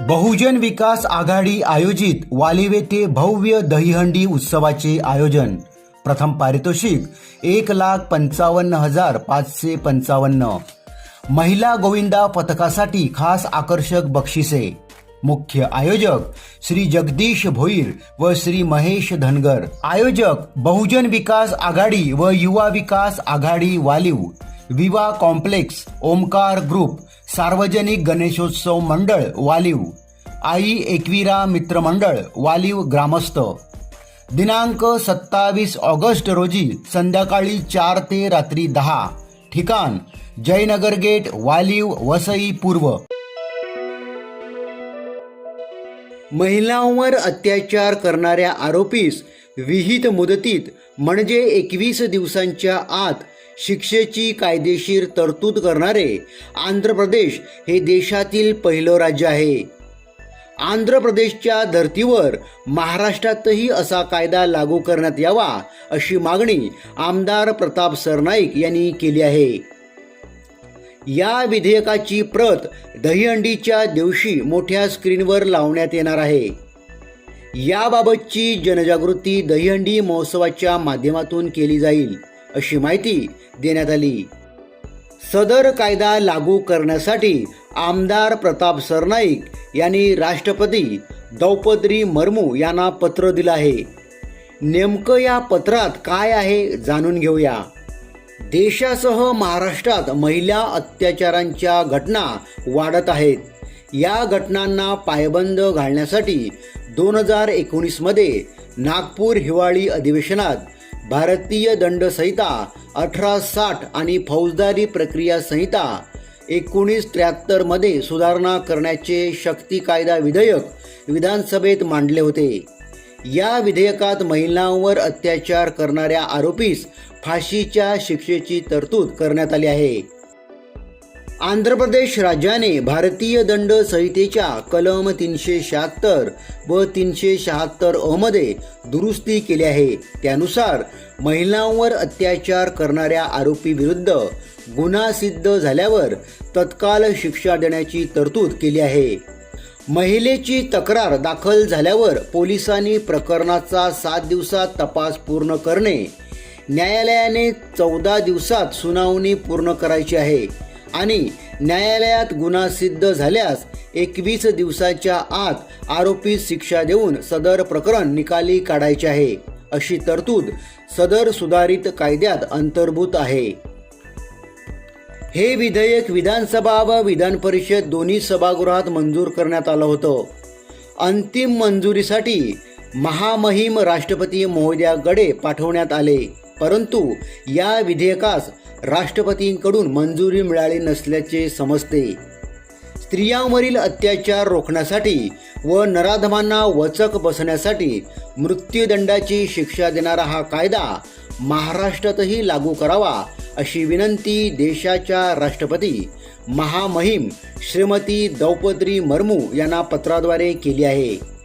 बहुजन विकास आघाडी आयोजित वालिवे ते भव्य दहीहंडी उत्सवाचे आयोजन. प्रथम पारितोषिक एक लाख पंचावन्न हजार पाचशे पंचावन्न. महिला गोविंदा पथकासाठी खास आकर्षक बक्षिसे. मुख्य आयोजक श्री जगदीश भोईर व श्री महेश धनगर. आयोजक बहुजन विकास आघाडी व युवा विकास आघाडी वालिव. विवा कॉम्प्लेक्स ओमकार ग्रुप सार्वजनिक गणेशोत्सव मंडळ वालीव. आई एकविरा मित्रमंडळ वालीव ग्रामस्थ. दिनांक सत्तावीस ऑगस्ट रोजी संध्याकाळी चार ते रात्री दहा. ठिकाण जयनगर गेट वालीव वसई पूर्व. महिलांवर अत्याचार करणाऱ्या आरोपीस विहित मुदतीत म्हणजे एकवीस दिवसांच्या आत शिक्षेची कायदेशीर तरतूद करणारे आंध्र प्रदेश हे देशातील पहिलं राज्य आहे. आंध्र प्रदेशच्या धर्तीवर महाराष्ट्रातही असा कायदा लागू करण्यात यावा अशी मागणी आमदार प्रताप सरनाईक यांनी केली आहे. या विधेयकाची प्रत दहीहंडीच्या दिवशी मोठ्या स्क्रीनवर लावण्यात येणार आहे. याबाबतची जनजागृती दहीहंडी महोत्सवाच्या माध्यमातून केली जाईल. अशी माहिती देण्यात आली. सदर कायदा लागू करण्यासाठी आमदार प्रताप सरनाईक यांनी राष्ट्रपती द्रौपदी मर्मू यांना पत्र दिलं आहे. नेमकं या पत्रात काय आहे जाणून घेऊया. देशासह महाराष्ट्रात महिला अत्याचारांच्या घटना वाढत आहेत. या घटनांना पायबंद घालण्यासाठी दोन हजार एकोणीसमध्ये नागपूर हिवाळी अधिवेशनात भारतीय दंड संहिता अठरा साठ आणि फौजदारी प्रक्रिया संहिता एकोणीस त्र्याहत्तरमध्ये सुधारणा करण्याचे शक्ती कायदा विधेयक विधानसभेत मांडले होते. या विधेयकात महिलांवर अत्याचार करणाऱ्या आरोपीस फाशीच्या शिक्षेची तरतूद करण्यात आली आहे. आंध्र प्रदेश राज्याने भारतीय दंड संहितेच्या कलम तीनशे शहात्तर व तीनशे शहात्तर अमध्ये दुरुस्ती केली आहे. त्यानुसार महिलांवर अत्याचार करणाऱ्या आरोपी विरुद्ध गुन्हा सिद्ध झाल्यावर तत्काल शिक्षा देण्याची तरतूद केली आहे. महिलेची तक्रार दाखल झाल्यावर पोलिसांनी प्रकरणाचा सात दिवसात तपास पूर्ण करणे न्यायालयाने चौदा दिवसात सुनावणी पूर्ण करायची आहे. आणि न्यायालयात गुन्हा सिद्ध झाल्यास एकवीस दिवसाच्या आत आरोपी शिक्षा देऊन सदर प्रकरण निकाली काढायचे आहे. अशी तरतूद सदर सुधारित कायद्यात अंतर्भूत आहे. हे विधेयक विधानसभा व विधान परिषद दोन्ही सभागृहात मंजूर करण्यात आलं होतं. अंतिम मंजुरीसाठी महामहिम राष्ट्रपती महोदयाकडे पाठवण्यात आले. परंतु या विधेयकास राष्ट्रपतींकडून मंजुरी मिळाली नसल्याचे समजते. स्त्रियांवरील अत्याचार रोखण्यासाठी व नराधमांना वचक बसण्यासाठी मृत्यूदंडाची शिक्षा देणारा हा कायदा महाराष्ट्रातही लागू करावा अशी विनंती देशाच्या राष्ट्रपती महामहिम श्रीमती द्रौपदी मर्मू यांना पत्राद्वारे केली आहे.